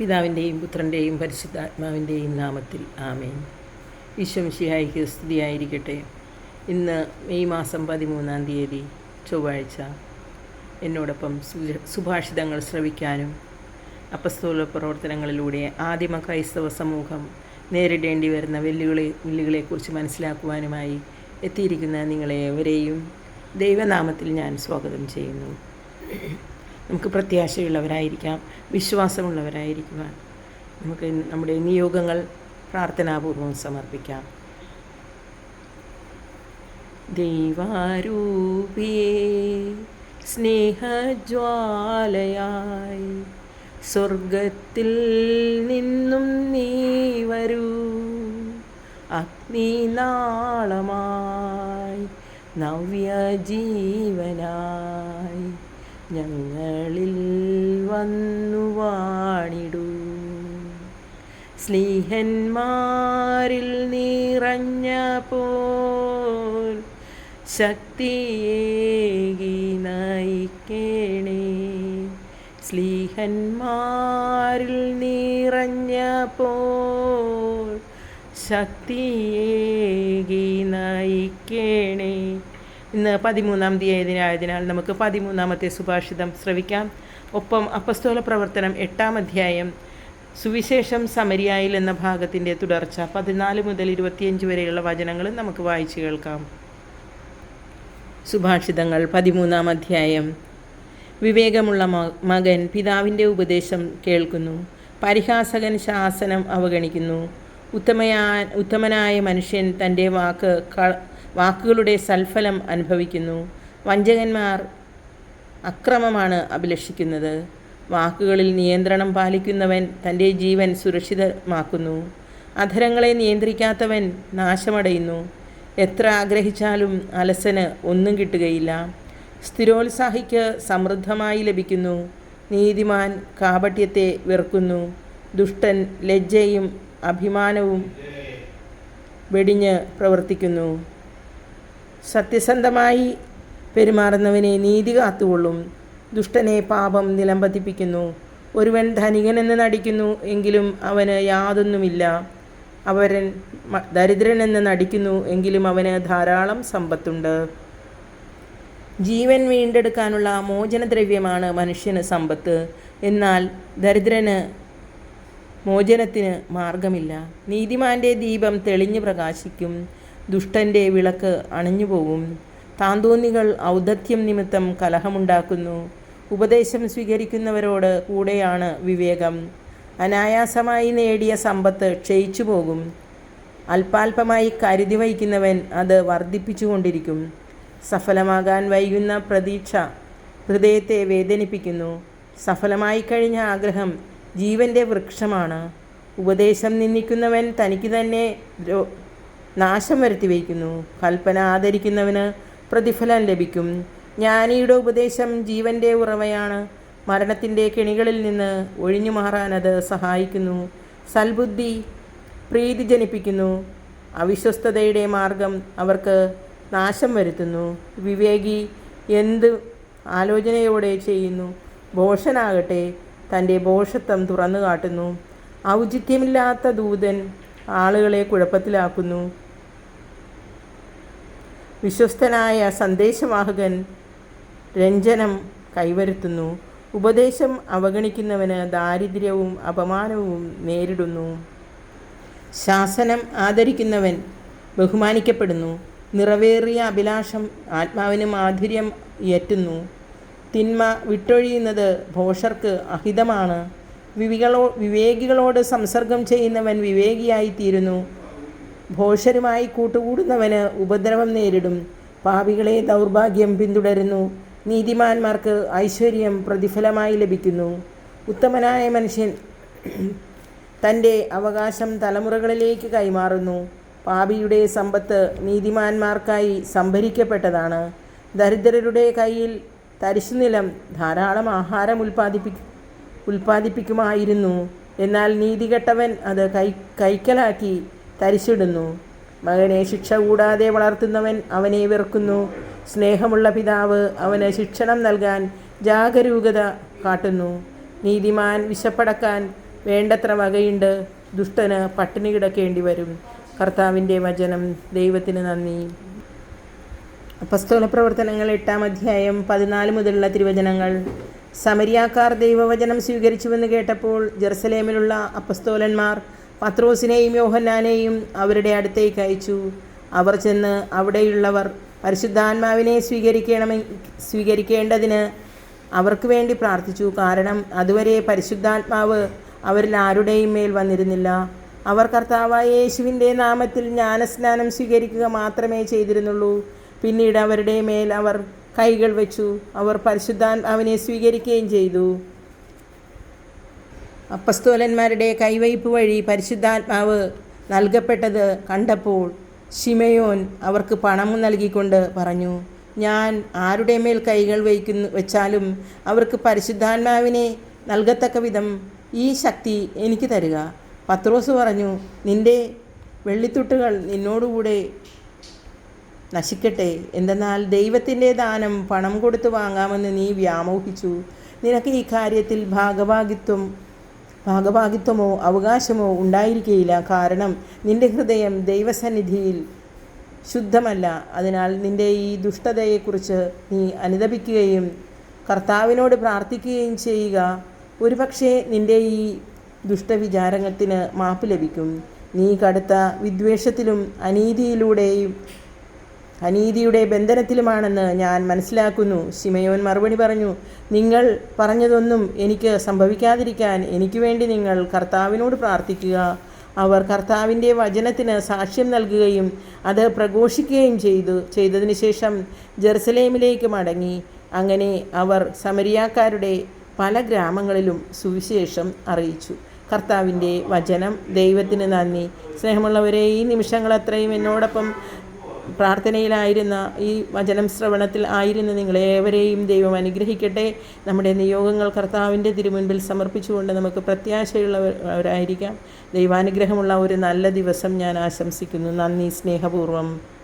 പിതാവിന്റെയും പുത്രന്റെയും പരിശുദ്ധാത്മാവിന്റെയും നാമത്തിൽ ആമേൻ. ഈശ്വമിഷിയായിക്ക് സ്തുതിയായിരിക്കട്ടെ. ഇന്ന് മെയ് മാസം പതിമൂന്നാം തീയതി ചൊവ്വാഴ്ച. എന്നോടൊപ്പം സുഭാഷിതങ്ങൾ ശ്രവിക്കാനും അപ്പസ്തോല പ്രവർത്തനങ്ങളിലൂടെ ആദിമ ക്രൈസ്തവ സമൂഹം നേരിടേണ്ടി വരുന്ന വെല്ലുവിളി വെല്ലുവിളിയെക്കുറിച്ച് മനസ്സിലാക്കുവാനുമായി എത്തിയിരിക്കുന്ന നിങ്ങളെ ഏവരെയും ദൈവനാമത്തിൽ ഞാൻ സ്വാഗതം ചെയ്യുന്നു. നമുക്ക് പ്രത്യാശയുള്ളവരായിരിക്കാം വിശ്വാസമുള്ളവരായിരിക്കുവാൻ നമുക്ക് നമ്മുടെ നിയോഗങ്ങൾ പ്രാർത്ഥനാപൂർവം സമർപ്പിക്കാം. ദൈവാരൂപിയേ സ്നേഹജ്വാലയായി സ്വർഗത്തിൽ നിന്നും നീ വരൂ. അഗ്നിനാളമായി നവ്യജീവനായി. ഞങ്ങളിൽ വന്നു വാണിടൂ. സ്നേഹന്മാരിൽ നിറഞ്ഞ പോൽ ശക്തിയേകി നയിക്കേണേ. സ്ലീഹന്മാരിൽ നിറഞ്ഞ പോൽ ശക്തിയേകി നയിക്കണേ. ഇന്ന് പതിമൂന്നാം തീയതിനായതിനാൽ നമുക്ക് പതിമൂന്നാമത്തെ സുഭാഷിതം ശ്രവിക്കാം. ഒപ്പം അപ്പസ്തോല പ്രവർത്തനം എട്ടാം അധ്യായം സുവിശേഷം സമരിയായിൽ എന്ന ഭാഗത്തിന്റെ തുടർച്ച പതിനാല് മുതൽ ഇരുപത്തിയഞ്ച് വരെയുള്ള വചനങ്ങൾ നമുക്ക് വായിച്ചു കേൾക്കാം. സുഭാഷിതങ്ങൾ പതിമൂന്നാം അധ്യായം. വിവേകമുള്ള മകൻ പിതാവിന്റെ ഉപദേശം കേൾക്കുന്നു. പരിഹാസകൻ ശാസനം അവഗണിക്കുന്നു. ഉത്തമയാ ഉത്തമനായ മനുഷ്യൻ തന്റെ വാക്ക് വാക്കുകളുടെ സൽഫലം അനുഭവിക്കുന്നു. വഞ്ചകന്മാർ അക്രമമാണ് അഭിലഷിക്കുന്നത്. വാക്കുകളിൽ നിയന്ത്രണം പാലിക്കുന്നവൻ തന്റെ ജീവൻ സുരക്ഷിതമാക്കുന്നു. അധരങ്ങളെ നിയന്ത്രിക്കാത്തവൻ നാശമടയുന്നു. എത്ര ആഗ്രഹിച്ചാലും അലസന് ഒന്നും കിട്ടുകയില്ല. സ്ഥിരോത്സാഹിക്ക് സമൃദ്ധമായി ലഭിക്കുന്നു. നീതിമാൻ കാപട്യത്തെ വെറുക്കുന്നു. ദുഷ്ടൻ ലജ്ജയും അഭിമാനവും വെടിഞ്ഞ് പ്രവർത്തിക്കുന്നു. സത്യസന്ധമായി പെരുമാറുന്നവനെ നീതി കാത്തുകൊള്ളും. ദുഷ്ടനെ പാപം നിലംപതിപ്പിക്കുന്നു. ഒരുവൻ ധനികനെന്ന് നടിക്കുന്നു എങ്കിലും അവന് യാതൊന്നുമില്ല. അവരൻ ദരിദ്രനെന്ന് നടിക്കുന്നു എങ്കിലും അവന് ധാരാളം സമ്പത്തുണ്ട്. ജീവൻ വീണ്ടെടുക്കാനുള്ള മോചനദ്രവ്യമാണ് മനുഷ്യന് സമ്പത്ത്. എന്നാൽ ദരിദ്രന് മോചനത്തിന് മാർഗമില്ല. നീതിമാന്റെ ദീപം തെളിഞ്ഞു പ്രകാശിക്കും. ദുഷ്ടന്റെ വിളക്ക് അണഞ്ഞു പോവും. താന്തോന്നികൾ ഔദത്യം നിമിത്തം കലഹമുണ്ടാക്കുന്നു. ഉപദേശം സ്വീകരിക്കുന്നവരോട് കൂടെയാണ് വിവേകം. അനായാസമായി നേടിയ സമ്പത്ത് ക്ഷയിച്ചു പോകും. അല്പാൽപമായി കരുതി വയ്ക്കുന്നവൻ അത് വർദ്ധിപ്പിച്ചുകൊണ്ടിരിക്കും. സഫലമാകാൻ വൈകുന്ന പ്രതീക്ഷ ഹൃദയത്തെ വേദനിപ്പിക്കുന്നു. സഫലമായി കഴിഞ്ഞ ആഗ്രഹം ജീവന്റെ വൃക്ഷമാണ്. ഉപദേശം നിന്ദിക്കുന്നവൻ തനിക്ക് തന്നെ നാശം വരുത്തി വയ്ക്കുന്നു. കൽപ്പന ആദരിക്കുന്നവന് പ്രതിഫലം ലഭിക്കും. ജ്ഞാനിയുടെ ഉപദേശം ജീവന്റെ ഉറവയാണ്. മരണത്തിന്റെ കെണികളിൽ നിന്ന് ഒഴിഞ്ഞു മാറാൻ അത് സഹായിക്കുന്നു. സൽബുദ്ധി പ്രീതി ജനിപ്പിക്കുന്നു. അവിശ്വസ്തതയുടെ മാർഗം അവർക്ക് നാശം വരുത്തുന്നു. വിവേകി എന്ത് ആലോചനയോടെ ചെയ്യുന്നു? ഭോഷനാകട്ടെ തന്റെ ഭോഷത്വം തുറന്നു കാട്ടുന്നു ഔചിത്യമില്ലാത്ത ദൂതൻ ആളുകളെ കുഴപ്പത്തിലാക്കുന്നു. വിശ്വസ്തനായ സന്ദേശവാഹകൻ രഞ്ജനം കൈവരുത്തുന്നു. ഉപദേശം അവഗണിക്കുന്നവന് ദാരിദ്ര്യവും അപമാനവും നേരിടുന്നു. ശാസനം ആദരിക്കുന്നവൻ ബഹുമാനിക്കപ്പെടുന്നു. നിറവേറിയ അഭിലാഷം ആത്മാവിന് മാധുര്യം ഏറ്റുന്നു. തിന്മ വിട്ടൊഴിയുന്നത് ഭോഷർക്ക് അഹിതമാണ്. വിവികളോ വിവേകികളോട് സംസർഗം ചെയ്യുന്നവൻ വിവേകിയായി തീരുന്നു ഭോഷരുമായി കൂട്ടുകൂടുന്നവന് ഉപദ്രവം നേരിടും. പാപികളെ ദൗർഭാഗ്യം പിന്തുടരുന്നു. നീതിമാന്മാർക്ക് ഐശ്വര്യം പ്രതിഫലമായി ലഭിക്കുന്നു. ഉത്തമനായ മനുഷ്യൻ തന്റെ അവകാശം തലമുറകളിലേക്ക് കൈമാറുന്നു. പാപിയുടെ സമ്പത്ത് നീതിമാന്മാർക്കായി സംഭരിക്കപ്പെട്ടതാണ്. ദരിദ്രരുടെ കയ്യിൽ തരിശുനിലം ധാരാളം ആഹാരം ഉൽപ്പാദിപ്പി ഉൽപ്പാദിപ്പിക്കുമായിരുന്നു. എന്നാൽ നീതികെട്ടവൻ അത് കൈ കൈക്കലാക്കി തരിച്ചിടുന്നു മകനെ ശിക്ഷ കൂടാതെ വളർത്തുന്നവൻ അവനെ വെറുക്കുന്നു. സ്നേഹമുള്ള പിതാവ് അവന് ശിക്ഷണം നൽകാൻ ജാഗരൂകത കാട്ടുന്നു. നീതിമാൻ വിശപ്പടക്കാൻ വേണ്ടത്ര വകയുണ്ട്. ദുഷ്ടന് പട്ടിണി കിടക്കേണ്ടി വരും. കർത്താവിന്റെ വചനം ദൈവത്തിന് നന്ദി. അപ്പസ്തോല പ്രവർത്തനങ്ങൾ എട്ടാം അധ്യായം പതിനാല് മുതലുള്ള തിരുവചനങ്ങൾ. സമരിയാക്കാർ ദൈവവചനം സ്വീകരിച്ചുവെന്ന് കേട്ടപ്പോൾ ജെറുസലേമിലുള്ള അപ്പസ്തോലന്മാർ പത്രോസിനെയും യോഹന്നാനെയും അവരുടെ അടുത്തേക്ക് അയച്ചു. അവർ ചെന്ന് അവിടെയുള്ളവർ പരിശുദ്ധാത്മാവിനെ സ്വീകരിക്കണമെ സ്വീകരിക്കേണ്ടതിന് അവർക്ക് വേണ്ടി പ്രാർത്ഥിച്ചു. കാരണം അതുവരെ പരിശുദ്ധാത്മാവ് അവരിൽ ആരുടെയും മേൽ വന്നിരുന്നില്ല. അവർ കർത്താവായ യേശുവിന്റെ നാമത്തിൽ ജ്ഞാനസ്നാനം സ്വീകരിക്കുക മാത്രമേ ചെയ്തിരുന്നുള്ളൂ. പിന്നീട് അവരുടെ മേൽ അവർ കൈകൾ വെച്ചു. അവർ പരിശുദ്ധാൻ അവനെ സ്വീകരിക്കുകയും ചെയ്തു. അപ്പസ്തോലന്മാരുടെ കൈവയ്പ് വഴി പരിശുദ്ധാത്മാവ് നൽകപ്പെട്ടത് കണ്ടപ്പോൾ ഷിമയോൻ അവർക്ക് പണം നൽകിക്കൊണ്ട് പറഞ്ഞു ഞാൻ ആരുടെ മേൽ കൈകൾ വയ്ക്കുന്നു വെച്ചാലും അവർക്ക് പരിശുദ്ധാത്മാവിനെ നൽകത്തക്ക വിധം ഈ ശക്തി എനിക്ക് തരിക. പത്രോസ് പറഞ്ഞു നിന്റെ വെള്ളിത്തുട്ടുകൾ നിന്നോടുകൂടെ നശിക്കട്ടെ. എന്തെന്നാൽ ദൈവത്തിന്റെ ദാനം പണം കൊടുത്ത് വാങ്ങാമെന്ന് നീ വ്യാമോഹിച്ചു. നിനക്ക് ഈ കാര്യത്തിൽ ഭാഗഭാഗിത്വം ഭാഗഭാഗിത്വമോ അവകാശമോ ഉണ്ടായിരിക്കുകയില്ല കാരണം നിന്റെ ഹൃദയം ദൈവസന്നിധിയിൽ ശുദ്ധമല്ല. അതിനാൽ നിന്റെ ഈ ദുഷ്ടതയെക്കുറിച്ച് നീ അനുദപിക്കുകയും കർത്താവിനോട് പ്രാർത്ഥിക്കുകയും ചെയ്യുക. ഒരുപക്ഷെ നിന്റെ ഈ ദുഷ്ടവിചാരത്തിന് മാപ്പ് ലഭിക്കും. നീ കടുത്ത വിദ്വേഷത്തിലും അനീതിയിലൂടെയും അനീതിയുടെ ബന്ധനത്തിലുമാണെന്ന് ഞാൻ മനസ്സിലാക്കുന്നു. സിമയോൻ മറുപടി പറഞ്ഞു നിങ്ങൾ പറഞ്ഞതൊന്നും എനിക്ക് സംഭവിക്കാതിരിക്കാൻ എനിക്ക് വേണ്ടി നിങ്ങൾ കർത്താവിനോട് പ്രാർത്ഥിക്കുക. അവർ കർത്താവിന്റെ വചനത്തിന് സാക്ഷ്യം നൽകുകയും അത് പ്രഘോഷിക്കുകയും ചെയ്തു. ചെയ്തതിന് ശേഷം ജെറുസലേമിലേക്ക് മടങ്ങി. അങ്ങനെ അവർ സമരിയാക്കാരുടെ പല ഗ്രാമങ്ങളിലും സുവിശേഷം അറിയിച്ചു. കർത്താവിന്റെ വചനം ദൈവത്തിന് നന്ദി. സ്നേഹമുള്ളവരെ ഈ നിമിഷങ്ങൾ അത്രയും എന്നോടൊപ്പം പ്രാർത്ഥനയിലായിരുന്ന ഈ വചനം ശ്രവണത്തിൽ ആയിരുന്ന നിങ്ങളേവരെയും ദൈവം അനുഗ്രഹിക്കട്ടെ. നമ്മുടെ നിയോഗങ്ങൾ കർത്താവിന്റെ തിരുമുൻപിൽ സമർപ്പിച്ചുകൊണ്ട് നമുക്ക് പ്രത്യാശയുള്ളവരായിരിക്കാം. ദൈവാനുഗ്രഹമുള്ള ഒരു നല്ല ദിവസം ഞാൻ ആശംസിക്കുന്നു. നന്ദി സ്നേഹപൂർവം.